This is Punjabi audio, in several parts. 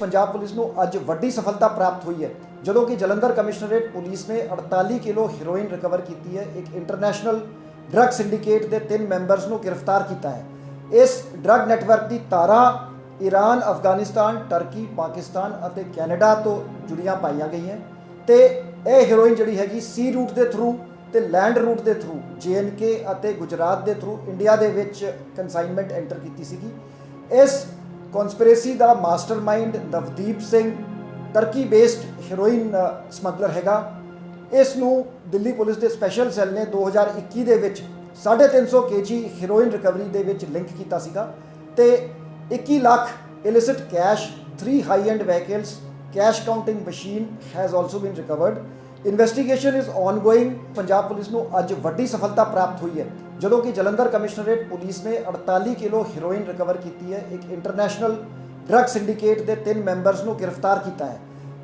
ਪੰਜਾਬ ਪੁਲਿਸ ਨੂੰ ਅੱਜ ਵੱਡੀ ਸਫਲਤਾ ਪ੍ਰਾਪਤ ਹੋਈ ਹੈ, ਜਦੋਂ ਕਿ ਜਲੰਧਰ ਕਮਿਸ਼ਨਰੇਟ ਪੁਲਿਸ ਨੇ 48 ਕਿਲੋ ਹੀਰੋਇਨ ਰਿਕਵਰ ਕੀਤੀ ਹੈ, ਇੱਕ ਇੰਟਰਨੈਸ਼ਨਲ ਡਰੱਗ ਸਿੰਡੀਕੇਟ ਦੇ ਤਿੰਨ ਮੈਂਬਰਸ ਨੂੰ ਗ੍ਰਿਫਤਾਰ ਕੀਤਾ ਹੈ। ਇਸ ਡਰੱਗ ਨੈਟਵਰਕ ਦੀ ਤਾਰਾਂ ਈਰਾਨ ਅਫਗਾਨਿਸਤਾਨ, ਟਰਕੀ, ਪਾਕਿਸਤਾਨ ਅਤੇ ਕੈਨੇਡਾ ਤੋਂ ਜੁੜੀਆਂ ਪਾਈਆਂ ਗਈਆਂ ਤੇ ਇਹ ਹੀਰੋਇਨ ਜਿਹੜੀ ਹੈਗੀ ਸੀ ਰੂਟ ਦੇ ਥਰੂ ਤੇ ਲੈਂਡ ਰੂਟ ਦੇ ਥਰੂ ਕੇ ਅਤੇ ਗੁਜਰਾਤ ਦੇ ਥਰੂ ਇੰਡੀਆ ਦੇ ਵਿੱਚ ਕਨਸਾਈਨਮੈਂਟ ਐਂਟਰ ਕੀਤੀ ਸੀਗੀ। ਇਸ ਕਨਸਪੀਰੇਸੀ ਦਾ mastermind Navdeep Singh Turkey based heroin smuggler ਹੈਗਾ। ਇਸ ਨੂੰ ਦਿੱਲੀ ਪੁਲਿਸ ਦੇ ਸਪੈਸ਼ਲ ਸੈੱਲ ਨੇ 2021 ਦੇ ਵਿੱਚ 350 ਕੇਜੀ ਹੀਰੋਇਨ ਰਿਕਵਰੀ ਦੇ ਵਿੱਚ ਲਿੰਕ ਕੀਤਾ ਸੀਗਾ ਤੇ 21 lakh illicit cash 3 high end vehicles cash counting machine has also been recovered investigation is ongoing Punjab police ਨੂੰ ਅੱਜ ਵੱਡੀ ਸਫਲਤਾ ਪ੍ਰਾਪਤ ਹੋਈ ਹੈ। ਜਦੋਂ ਕਿ ਜਲੰਧਰ ਕਮਿਸ਼ਨਰੇਟ ਪੁਲਿਸ ਨੇ 48 ਕਿਲੋ ਹੀਰੋਇਨ ਰਿਕਵਰ ਕੀਤੀ ਹੈ। ਇੱਕ ਇੰਟਰਨੈਸ਼ਨਲ ਡਰੱਗ ਸਿੰਡੀਕੇਟ ਦੇ ਤਿੰਨ ਮੈਂਬਰਸ ਨੂੰ ਗ੍ਰਿਫਤਾਰ ਕੀਤਾ ਹੈ।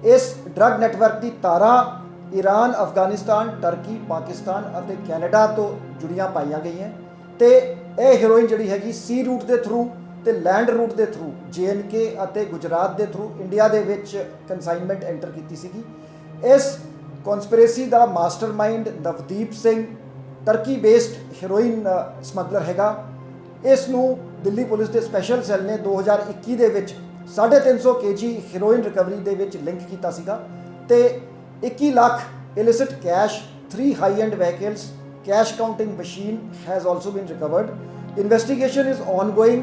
ਇਸ ਡਰੱਗ ਨੈਟਵਰਕ ਦੀ ਤਾਰਾਂ ਈਰਾਨ ਅਫਗਾਨਿਸਤਾਨ ਟਰਕੀ ਪਾਕਿਸਤਾਨ ਅਤੇ ਕੈਨੇਡਾ ਤੋਂ ਜੁੜੀਆਂ ਪਾਈਆਂ ਗਈਆਂ। ਤੇ ਇਹ ਹੀਰੋਇਨ ਜਿਹੜੀ ਹੈਗੀ ਸੀ ਰੂਟ ਦੇ ਥਰੂ ਤੇ ਲੈਂਡ ਰੂਟ ਦੇ ਥਰੂ ਕੇ ਅਤੇ ਗੁਜਰਾਤ ਦੇ ਥਰੂ ਇੰਡੀਆ ਦੇ ਵਿੱਚ ਕਨਸਾਈਨਮੈਂਟ ਐਂਟਰ ਕੀਤੀ ਸੀਗੀ। ਇਸ ਕਨਸਪੀਰੇਸੀ ਦਾ mastermind Navdeep Singh Turkey based heroin smuggler ਹੈਗਾ। ਇਸ ਨੂੰ ਦਿੱਲੀ ਪੁਲਿਸ ਦੇ ਸਪੈਸ਼ਲ ਸੈੱਲ ਨੇ 2021 ਦੇ ਵਿੱਚ 350 ਕੇਜੀ ਹੀਰੋਇਨ ਰਿਕਵਰੀ ਦੇ ਵਿੱਚ ਲਿੰਕ ਕੀਤਾ ਸੀਗਾ ਤੇ 21 lakh illicit cash 3 high end vehicles cash counting machine has also been recovered investigation is ongoing